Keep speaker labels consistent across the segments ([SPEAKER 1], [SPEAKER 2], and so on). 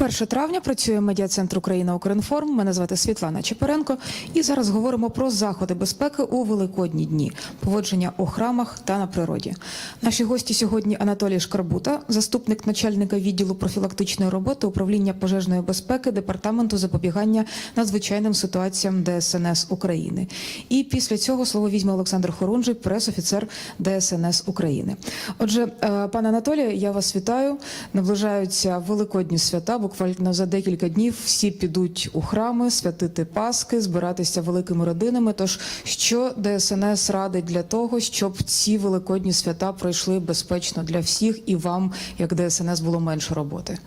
[SPEAKER 1] 1 травня працює медіа-центр Україна Укрінформ. Мене звати Світлана Чепаренко. І зараз говоримо про заходи безпеки у великодні дні, поводження у храмах та на природі. Наші гості сьогодні Анатолій Шкарбута, заступник начальника відділу профілактичної роботи управління пожежної безпеки департаменту запобігання надзвичайним ситуаціям ДСНС України. І після цього слово візьме Олександр Хорунжий, пресофіцер ДСНС України. Отже, е, пане Анатолію, я вас вітаю. Наближаються великодні свята. Буквально за декілька днів всі підуть у храми, святити Паски, збиратися великими родинами. Тож що ДСНС радить для того, щоб ці великодні свята пройшли безпечно для всіх і вам, як ДСНС, було менше роботи?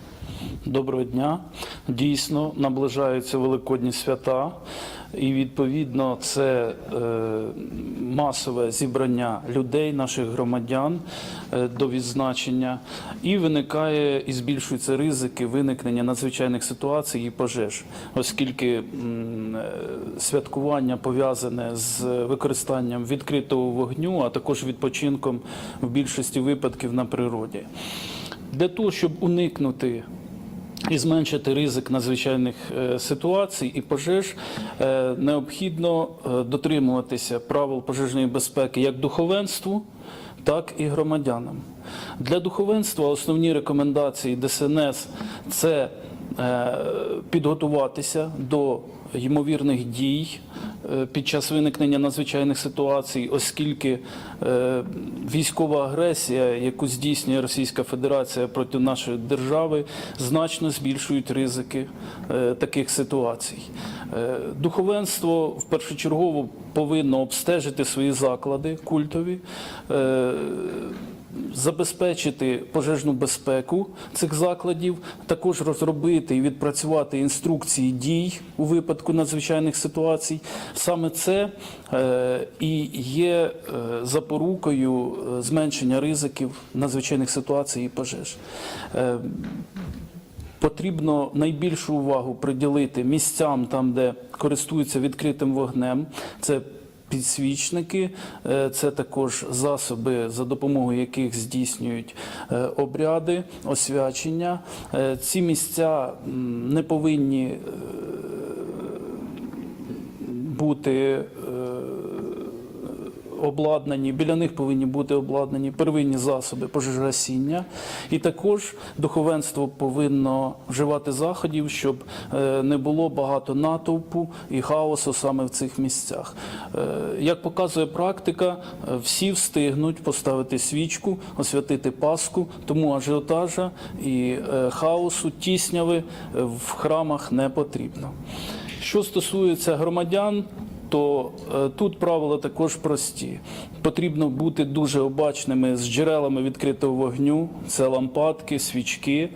[SPEAKER 2] Доброго дня. Дійсно, наближаються великодні свята, і відповідно це е, масове зібрання людей, наших громадян е, до відзначення, і виникає і збільшуються ризики виникнення надзвичайних ситуацій і пожеж, оскільки е, святкування пов'язане з використанням відкритого вогню, а також відпочинком в більшості випадків на природі. Для того, щоб уникнути і зменшити ризик надзвичайних е, ситуацій і пожеж, е, необхідно е, дотримуватися правил пожежної безпеки як духовенству, так і громадянам. Для духовенства основні рекомендації ДСНС це підготуватися до ймовірних дій е, під час виникнення надзвичайних ситуацій, оскільки е, військова агресія, яку здійснює Російська Федерація проти нашої держави, значно збільшують ризики е, таких ситуацій. Духовенство в першочергово повинно обстежити свої заклади культові. Забезпечити пожежну безпеку цих закладів, також розробити і відпрацювати інструкції дій у випадку надзвичайних ситуацій. Саме це е, і є е, запорукою е, зменшення ризиків надзвичайних ситуацій і пожеж. Потрібно найбільшу увагу приділити місцям, там, де користуються відкритим вогнем. Це підсвічники, е, це також засоби, за допомогою яких здійснюють е, обряди, освячення. Е, Ці місця не повинні бути обладнані, біля них повинні бути обладнані первинні засоби пожежогасіння. І також духовенство повинно вживати заходів, щоб е, не було багато натовпу і хаосу саме в цих місцях. Е, Як показує практика, е, всі встигнуть поставити свічку, освятити Пасху, тому ажіотажа і хаосу, тісняви в храмах не потрібно. Що стосується громадян, то е, тут правила також прості. Потрібно бути дуже обачними з джерелами відкритого вогню, це лампадки, свічки,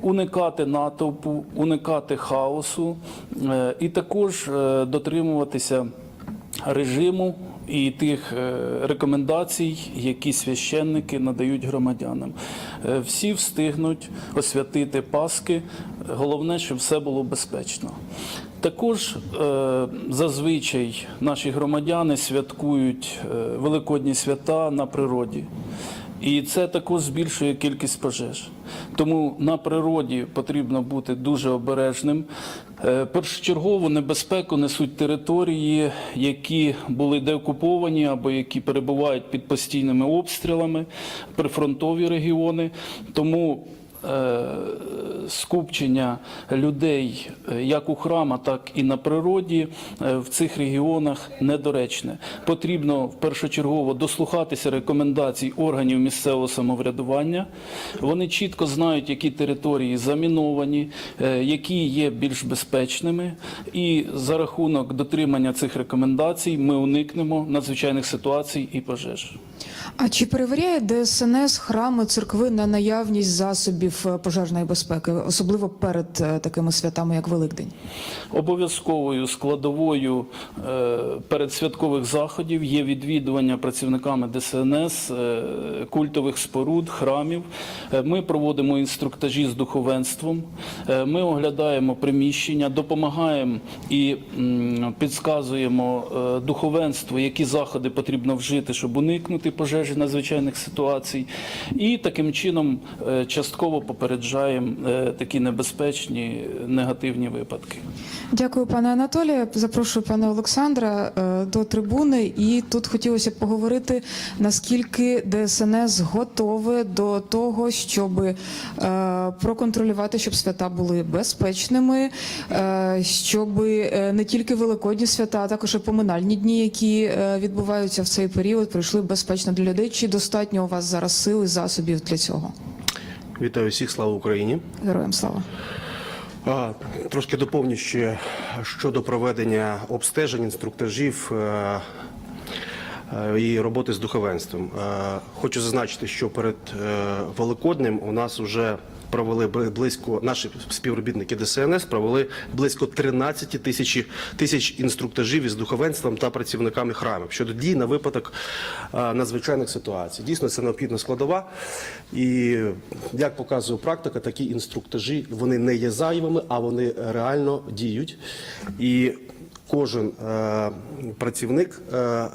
[SPEAKER 2] уникати натовпу, уникати хаосу е, і також е, дотримуватися режиму і тих рекомендацій, які священники надають громадянам. Всі встигнуть освятити Паски. Головне, щоб все було безпечно. Також е, зазвичай наші громадяни святкують е, великодні свята на природі. І це також збільшує кількість пожеж. Тому на природі потрібно бути дуже обережним. Е, Першочергову небезпеку несуть території, які були деокуповані або які перебувають під постійними обстрілами, прифронтові регіони. Тому скупчення людей е, як у храмах, так і на природі е, в цих регіонах недоречне. Потрібно першочергово дослухатися рекомендацій органів місцевого самоврядування. Вони чітко знають, які території заміновані, е, які є більш безпечними, і за рахунок дотримання цих рекомендацій ми уникнемо надзвичайних ситуацій і пожеж.
[SPEAKER 1] А чи перевіряє ДСНС храми, церкви на наявність засобів е, пожежної безпеки, особливо перед е, такими святами, як Великдень?
[SPEAKER 2] Обов'язковою складовою е, передсвяткових заходів є відвідування працівниками ДСНС культових споруд, храмів. Ми проводимо інструктажі з духовенством, ми оглядаємо приміщення, допомагаємо і підказуємо духовенству, які заходи потрібно вжити, щоб уникнути пожежі надзвичайних ситуацій. І таким чином частково попереджаємо е, такі небезпечні е, негативні випадки.
[SPEAKER 1] Дякую, пане Анатолію. Запрошую пана Олександра е, до трибуни. І тут хотілося б поговорити, наскільки ДСНС готове до того, щоб проконтролювати, щоб свята були безпечними, щоб не тільки великодні свята, а також і поминальні дні, які відбуваються в цей період, пройшли безпечно для людей. Чи достатньо у вас зараз сил і засобів для цього?
[SPEAKER 3] Вітаю всіх, слава Україні.
[SPEAKER 1] Героям слава.
[SPEAKER 3] Трошки доповню ще щодо проведення обстежень, інструктажів е, е, і роботи з духовенством. Е, Хочу зазначити, що перед Великоднем у нас вже провели бли- близько наші співробітники ДСНС провели близько 13 тисяч тисяч інструктажів із духовенством та працівниками храмів щодо дій на випадок е, надзвичайних ситуацій. Дійсно, це необхідна складова. І як показує практика, такі інструктажі вони не є зайвими, а вони реально діють. І кожен е, працівник, е, е,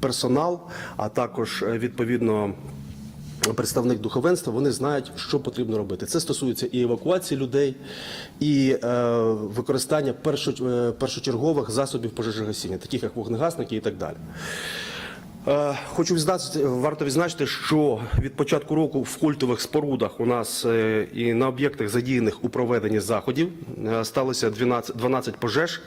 [SPEAKER 3] персонал, а також е, відповідно. Представник духовенства, вони знають, що потрібно робити. Це стосується і евакуації людей, і е, використання е, першочергових засобів пожежогасіння, таких як вогнегасники і так далі. Е, Хочу відзначити, варто відзначити, що від початку року в культових спорудах у нас е, і на об'єктах задіяних у проведенні заходів е, сталося 12, 12 пожеж.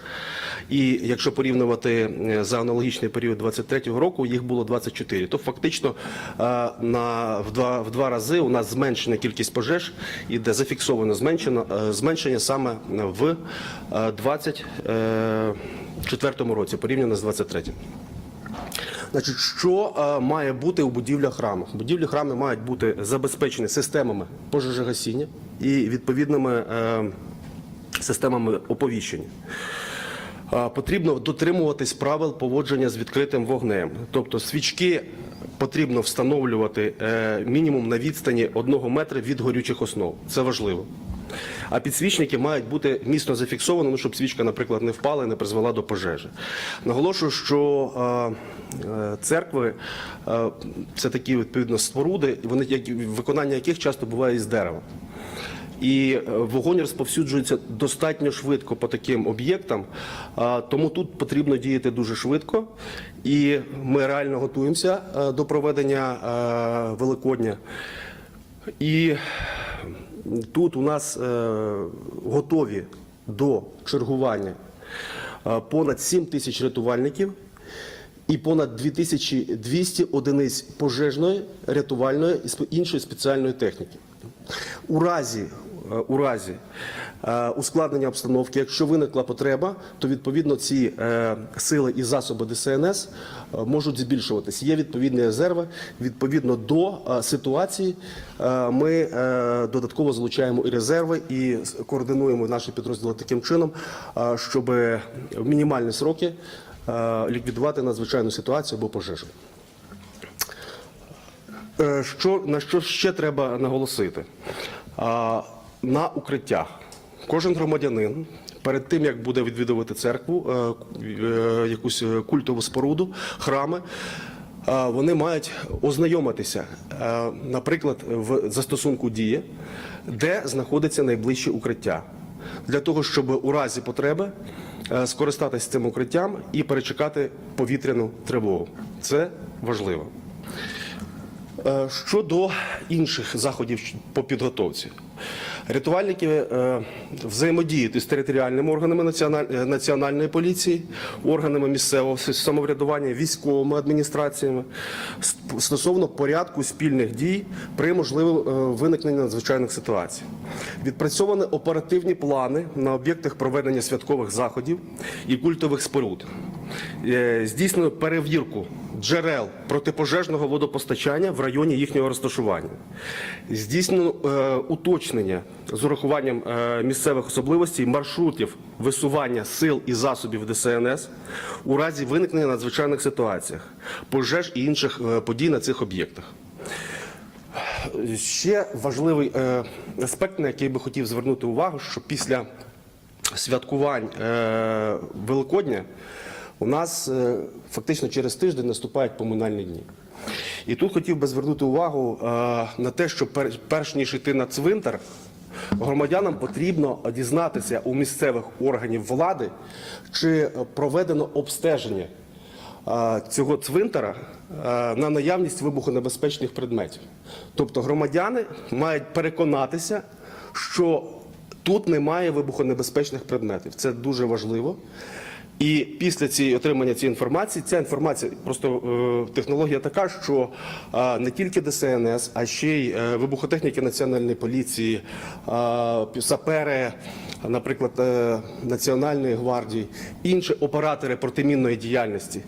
[SPEAKER 3] І якщо порівнювати за аналогічний період 23-го року, їх було 24. То фактично на в два в два рази у нас зменшена кількість пожеж, і де зафіксовано зменшено зменшення саме в е, 24-му році, порівняно з 23-м. Значить, що е, має бути у будівлях храмах? Будівлі храми мають бути забезпечені системами пожежогасіння і відповідними е, системами оповіщення. Е, Потрібно дотримуватись правил поводження з відкритим вогнем. Тобто свічки потрібно встановлювати е, мінімум на відстані одного метра від горючих основ. Це важливо. А підсвічники мають бути міцно зафіксовані, ну, щоб свічка, наприклад, не впала і не призвела до пожежі. Наголошую, що е, е, церкви е, це такі відповідно споруди, вони виконання яких часто буває із дерева. І вогонь розповсюджується достатньо швидко по таким об'єктам, тому тут потрібно діяти дуже швидко. І ми реально готуємося до проведення Великодня. І тут у нас е, готові до чергування е, понад 7 тисяч рятувальників і понад 2200 одиниць пожежної, рятувальної і іншої спеціальної техніки. У разі, е, у разі ускладнення обстановки, якщо виникла потреба, то відповідно ці е, сили і засоби ДСНС е, можуть збільшуватись. Є відповідні резерви. Відповідно до е, ситуації е, ми е, додатково залучаємо і резерви, і координуємо наші підрозділи таким чином, е, щоб в мінімальні сроки е, ліквідувати надзвичайну ситуацію або пожежу. Е, Що, на що ще треба наголосити? На укриттях. Кожен громадянин перед тим, як буде відвідувати церкву, е, е, якусь культову споруду, храми, е, вони мають ознайомитися, наприклад, в застосунку дії, де знаходиться найближче укриття. Для того, щоб у разі потреби скористатися цим укриттям і перечекати повітряну тривогу. Це важливо. Щодо інших заходів по підготовці, рятувальники е, взаємодіють із територіальними органами е, національної поліції, органами місцевого самоврядування, військовими адміністраціями стосовно порядку спільних дій при можливому е, виникненні надзвичайних ситуацій. Відпрацьовані оперативні плани на об'єктах проведення святкових заходів і культових споруд. Е, Здійснено перевірку джерел протипожежного водопостачання в районі їхнього розташування. Здійснено е, уточнення з урахуванням е, місцевих особливостей маршрутів висування сил і засобів ДСНС у разі виникнення надзвичайних ситуаціях, пожеж і інших подій на цих об'єктах. Ще важливий аспект, на який би хотів звернути увагу, що після святкувань Великодня у нас е, фактично через тиждень наступають поминальні дні. І тут хотів би звернути увагу е, на те, що перш ніж йти на цвинтар, громадянам потрібно дізнатися у місцевих органів влади, чи проведено обстеження е, цього цвинтара на наявність вибухонебезпечних предметів. Тобто громадяни мають переконатися, що тут немає вибухонебезпечних предметів. Це дуже важливо. І після цієї отримання цієї інформації, ця інформація просто е, технологія така, що е, не тільки ДСНС, а ще й е, вибухотехніки національної поліції, е, сапери, наприклад, е, Національної гвардії, інші оператори протимінної діяльності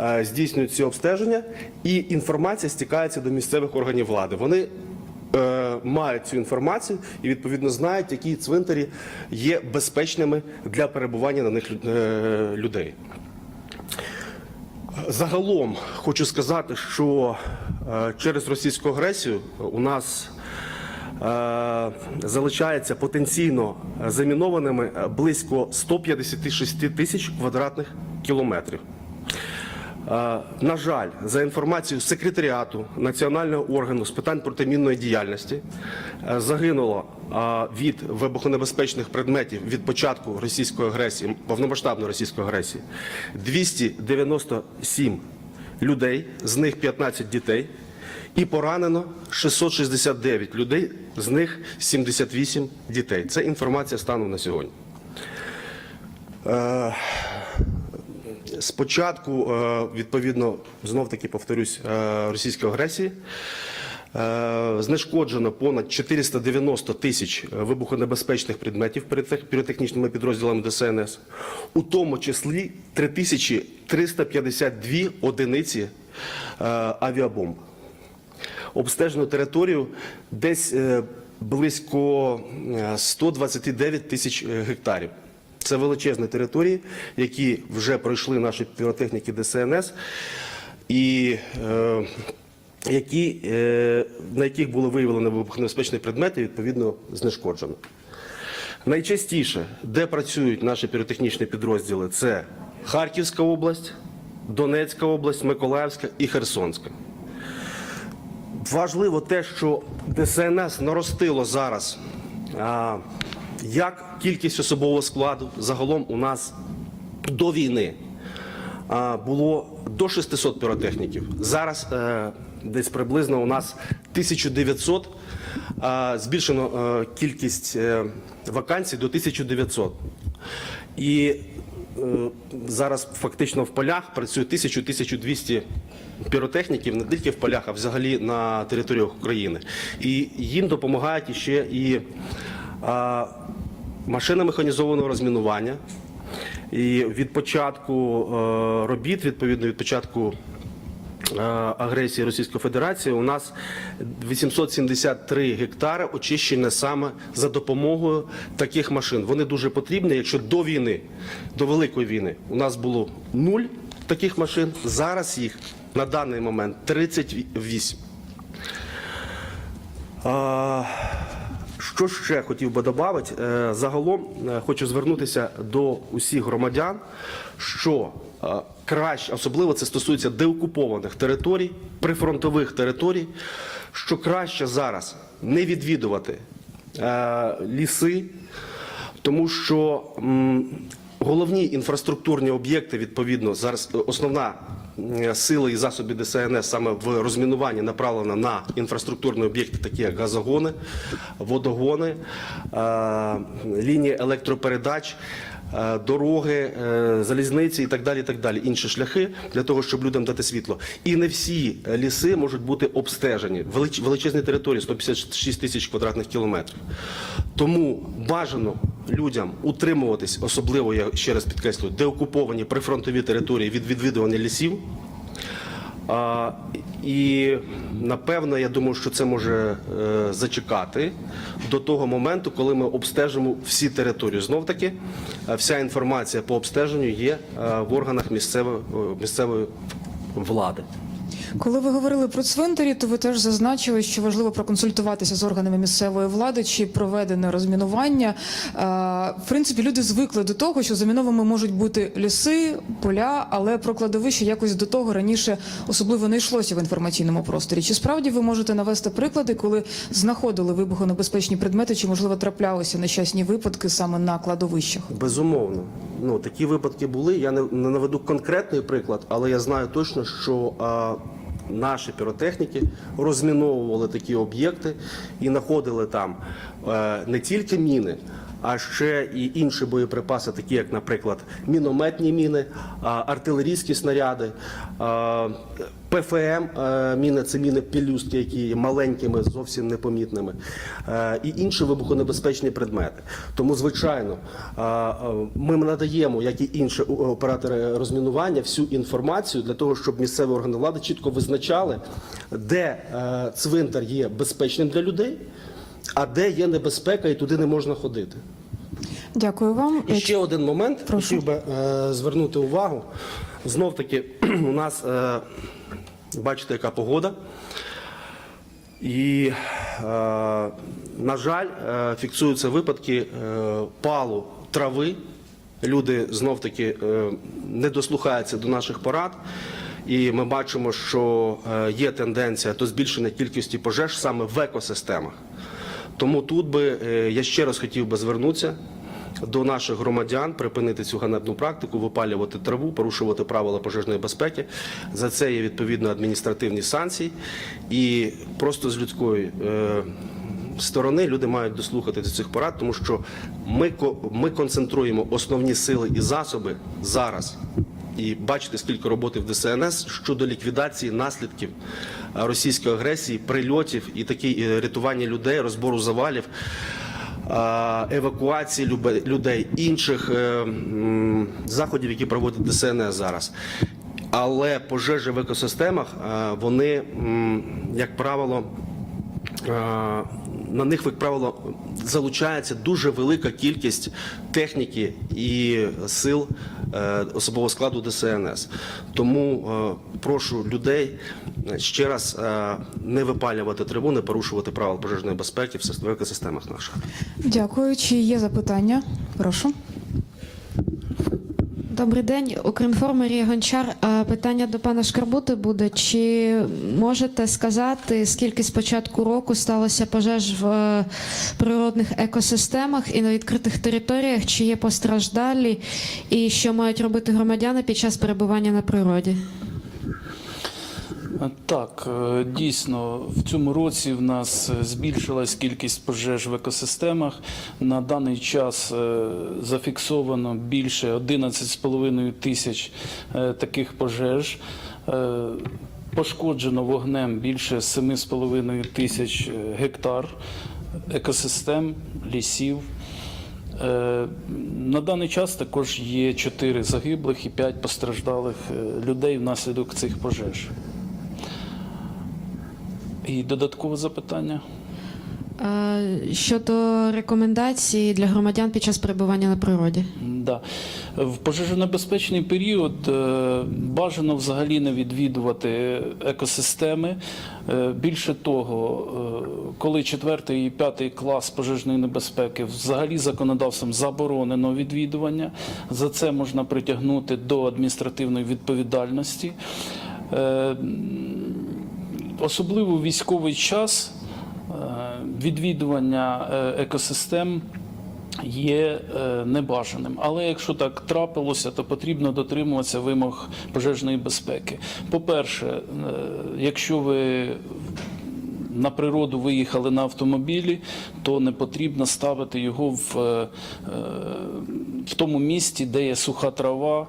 [SPEAKER 3] е, здійснюють ці обстеження, і інформація стікається до місцевих органів влади. Вони е, мають цю інформацію і відповідно знають, які цвинтарі є безпечними для перебування на них е, людей. Загалом хочу сказати, що е, через російську агресію у нас залишається потенційно замінованими близько 156 тисяч квадратних кілометрів. Е, На жаль, за інформацією секретаріату національного органу з питань протимінної діяльності е, загинуло е, від вибухонебезпечних предметів від початку російської агресії, повномасштабної російської агресії 297 людей, з них 15 дітей, і поранено 669 людей, з них 78 дітей. Це інформація станом на сьогодні. Спочатку, е, відповідно, знов таки повторюсь, е, російської агресії е, знешкоджено понад 490 тисяч вибухонебезпечних предметів перед піротехнічними підрозділами ДСНС, у тому числі 3352 одиниці авіабомб. Обстежено територію десь близько е, 129 тисяч гектарів. Це величезні території, які вже пройшли наші піротехніки ДСНС, і е, які, е, на яких були виявлені вибухонебезпечні предмети, відповідно знешкоджено. Найчастіше, де працюють наші піротехнічні підрозділи, це Харківська область, Донецька область, Миколаївська і Херсонська. Важливо те, що ДСНС наростило зараз а, як кількість особового складу. Загалом у нас до війни було до 600 піротехніків. Зараз е, десь приблизно у нас 1900. А, збільшено е, кількість е, вакансій до 1900. І зараз фактично в полях працює 1000-1200 піротехніків не тільки в полях, а взагалі на територіях України. І їм допомагають іще і а, машини механізованого розмінування. І від початку е, робіт, відповідно від початку е, агресії Російської Федерації, у нас 873 гектари очищені саме за допомогою таких машин. Вони дуже потрібні. Якщо до війни, до великої війни, у нас було нуль таких машин, зараз їх на даний момент 38. Що ще хотів би додати? Е, Загалом е, хочу звернутися до усіх громадян, що е, краще, особливо це стосується деокупованих територій, прифронтових територій, що краще зараз не відвідувати ліси, тому що головні інфраструктурні об'єкти, відповідно, зараз основна е, сила і засоби ДСНС саме в розмінуванні направлена на інфраструктурні об'єкти, такі як газогони, водогони, е, лінії електропередач. Е, Дороги, е, залізниці і так далі, так далі, інші шляхи для того, щоб людям дати світло. І не всі е, ліси можуть бути обстежені. Велич- Величезні території 156 тисяч квадратних кілометрів. Тому бажано людям утримуватись, особливо я ще раз підкреслюю, деокуповані прифронтові території від відвідування лісів. А, і напевно, я думаю, що це може е, зачекати до того моменту, коли ми обстежимо всі території. Знов таки, е, вся інформація по обстеженню є е, в органах місцевої, е, місцевої влади.
[SPEAKER 1] Коли ви говорили про цвинтарі, то ви теж зазначили, що важливо проконсультуватися з органами місцевої влади чи проведене розмінування. В принципі, люди звикли до того, що замінованими можуть бути ліси, поля, але про кладовище якось до того раніше особливо не йшлося в інформаційному просторі. Чи справді ви можете навести приклади, коли знаходили вибухонебезпечні предмети, чи можливо траплялися нещасні випадки саме на кладовищах?
[SPEAKER 3] Безумовно. Ну, такі випадки були. Я не, наведу конкретний приклад, але я знаю точно, що наші піротехніки розміновували такі об'єкти і знаходили там е, не тільки міни. А ще і інші боєприпаси, такі як, наприклад, мінометні міни, артилерійські снаряди, ПФМ е, міни це міни пелюстки, які є маленькими, зовсім непомітними, е, і інші вибухонебезпечні предмети. Тому, звичайно, ми надаємо, як і інші оператори розмінування, всю інформацію для того, щоб місцеві органи влади чітко визначали, де е, цвинтар є безпечним для людей, а де є небезпека, і туди не можна ходити.
[SPEAKER 1] Дякую вам.
[SPEAKER 3] І ще один момент хотів би е, звернути увагу. Знов таки, у нас е, бачите, яка погода. І, е, на жаль, е, фіксуються випадки е, палу трави. Люди знов таки е, не дослухаються до наших порад. І ми бачимо, що е, є тенденція до збільшення кількості пожеж саме в екосистемах. Тому тут би е, я ще раз хотів би звернутися до наших громадян, припинити цю ганебну практику, випалювати траву, порушувати правила пожежної безпеки. За це є відповідно адміністративні санкції. І просто з людської е, сторони люди мають дослухати до цих порад, тому що ми, ми концентруємо основні сили і засоби зараз. І бачите, скільки роботи в ДСНС щодо ліквідації наслідків е, російської агресії, прильотів і такі е, рятування людей, розбору завалів, е, евакуації людей, інших заходів, які проводить ДСНС зараз. Але пожежі в екосистемах вони, як правило, на них, як правило, залучається дуже велика кількість техніки і сил особового складу ДСНС. Тому е, прошу людей е, ще раз е, не випалювати трибуни, порушувати правил пожежної безпеки в екосистемах наших.
[SPEAKER 1] Дякую. Чи є запитання? Прошу.
[SPEAKER 4] Добрий день, Укрінформ Марія Гончар. Питання до пана Шкарбути буде. Чи можете сказати, скільки з початку року сталося пожеж в е, природних екосистемах і на відкритих територіях? Чи є постраждалі, і що мають робити громадяни під час перебування на природі?
[SPEAKER 2] Так, е, дійсно, в цьому році в нас е, збільшилась кількість пожеж в екосистемах. На даний час е, зафіксовано більше 11,5 тисяч таких пожеж. Пошкоджено вогнем більше 7,5 тисяч гектар екосистем, лісів. На даний час також є 4 загиблих і 5 постраждалих людей внаслідок цих пожеж. І додаткове запитання.
[SPEAKER 4] Е, Щодо рекомендацій для громадян під час перебування на природі?
[SPEAKER 2] Да. В пожежонебезпечний період е, бажано взагалі не відвідувати екосистеми. Е, Більше того, коли 4 і 5 клас пожежної небезпеки взагалі законодавством заборонено відвідування, за це можна притягнути до адміністративної відповідальності. Особливо військовий час е, відвідування е, екосистем є е, небажаним. Але якщо так трапилося, то потрібно дотримуватися вимог пожежної безпеки. По-перше, е, якщо ви на природу виїхали на автомобілі, то не потрібно ставити його в, е, е, в тому місці, де є суха трава,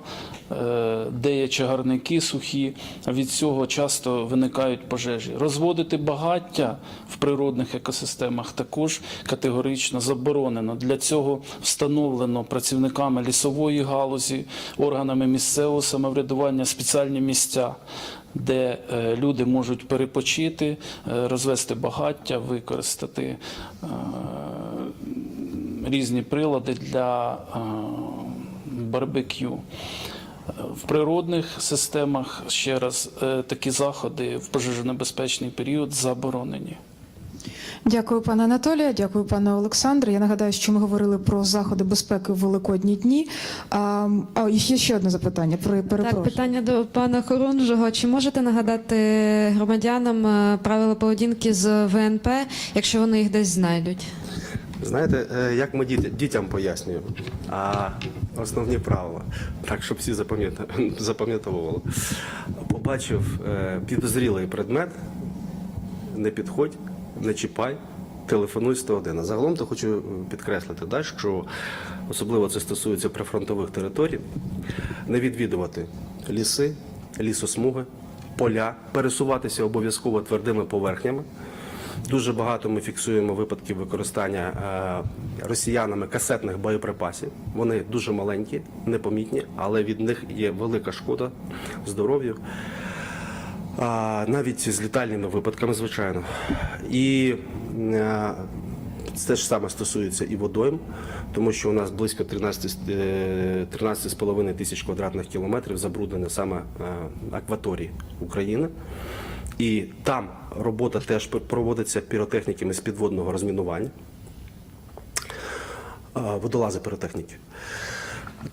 [SPEAKER 2] е, де є чагарники сухі. Від цього часто виникають пожежі. Розводити багаття в природних екосистемах також категорично заборонено. Для цього встановлено працівниками лісової галузі, органами місцевого самоврядування спеціальні місця де е, люди можуть перепочити, е, розвести багаття, використати е, різні прилади для барбекю. В природних системах ще раз такі заходи в пожежонебезпечний період заборонені.
[SPEAKER 1] Дякую, пане Анатолія. Дякую, пане Олександре. Я нагадаю, що ми говорили про заходи безпеки в великодні дні. А, а є ще одне запитання.
[SPEAKER 4] Так,
[SPEAKER 1] перепрошую.
[SPEAKER 4] питання до пана Хорунжого. Чи можете нагадати громадянам е, правила поведінки з ВНП, якщо вони їх десь знайдуть?
[SPEAKER 3] Знаєте, е, як ми діт- дітям пояснюємо, а основні правила, так, щоб всі запам'ятовували. Побачив е, підозрілий предмет, не підходь, не чіпай, телефонуй 101. А загалом то хочу підкреслити, да, що особливо це стосується прифронтових територій, не відвідувати ліси, лісосмуги, поля, пересуватися обов'язково твердими поверхнями. Дуже багато ми фіксуємо випадків використання е, росіянами касетних боєприпасів. Вони дуже маленькі, непомітні, але від них є велика шкода здоров'ю. Навіть з літальними випадками, звичайно. І е, це ж саме стосується і водойм, тому що у нас близько 13, е, 13,5 тисяч квадратних кілометрів забруднені саме е, акваторії України. І там робота теж проводиться піротехніками з підводного розмінування, водолази піротехніки.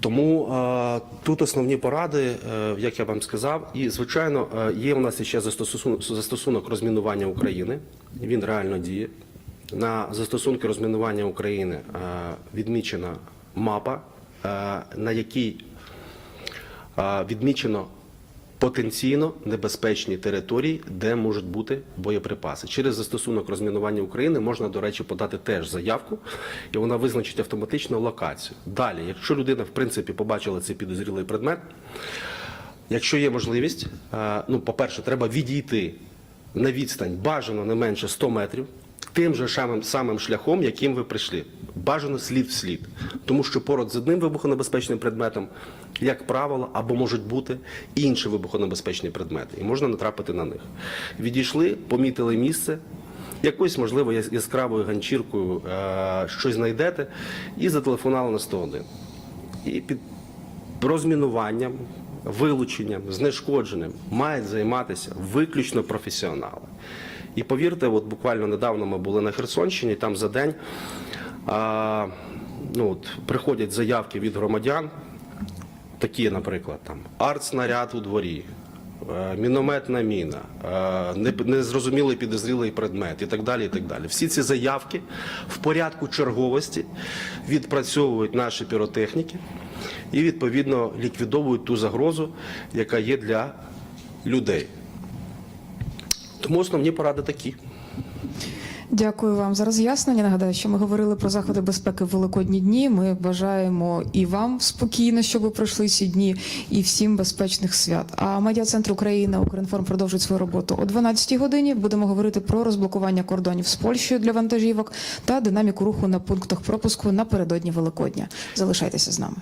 [SPEAKER 3] Тому е, тут основні поради, е, як я вам сказав, і звичайно е, є у нас ще застосунок, застосунок розмінування України. Він реально діє. На застосунки розмінування України е, відмічена мапа, е, на якій е, відмічено потенційно небезпечні території, де можуть бути боєприпаси. Через застосунок розмінування України можна, до речі, подати теж заявку, і вона визначить автоматично локацію. Далі, якщо людина в принципі побачила цей підозрілий предмет, якщо є можливість, е, ну, по-перше, треба відійти на відстань бажано не менше 100 метрів. Тим же самим, шляхом, яким ви прийшли, бажано слід в слід, тому що поруч з одним вибухонебезпечним предметом, як правило, або можуть бути інші вибухонебезпечні предмети, і можна натрапити на них. Відійшли, помітили місце, якоюсь, можливо, яскравою ганчіркою е- щось знайдете, і зателефонували на 101. І під розмінуванням, вилученням, знешкодженням мають займатися виключно професіонали. І повірте, от буквально недавно ми були на Херсонщині, там за день а, ну, от, приходять заявки від громадян, такі, наприклад, там артснаряд у дворі. е, Мінометна міна, е, незрозумілий підозрілий предмет і так далі. і так далі. Всі ці заявки в порядку черговості відпрацьовують наші піротехніки і відповідно ліквідовують ту загрозу, яка є для людей. Тому основні поради такі.
[SPEAKER 1] Дякую вам за роз'яснення. Нагадаю, що ми говорили про заходи безпеки в великодні дні. Ми бажаємо і вам спокійно, щоб ви пройшли ці дні, і всім безпечних свят. А медіа центр України Укрінформ продовжить свою роботу о 12 годині. Будемо говорити про розблокування кордонів з Польщею для вантажівок та динаміку руху на пунктах пропуску напередодні Великодня. Залишайтеся з нами.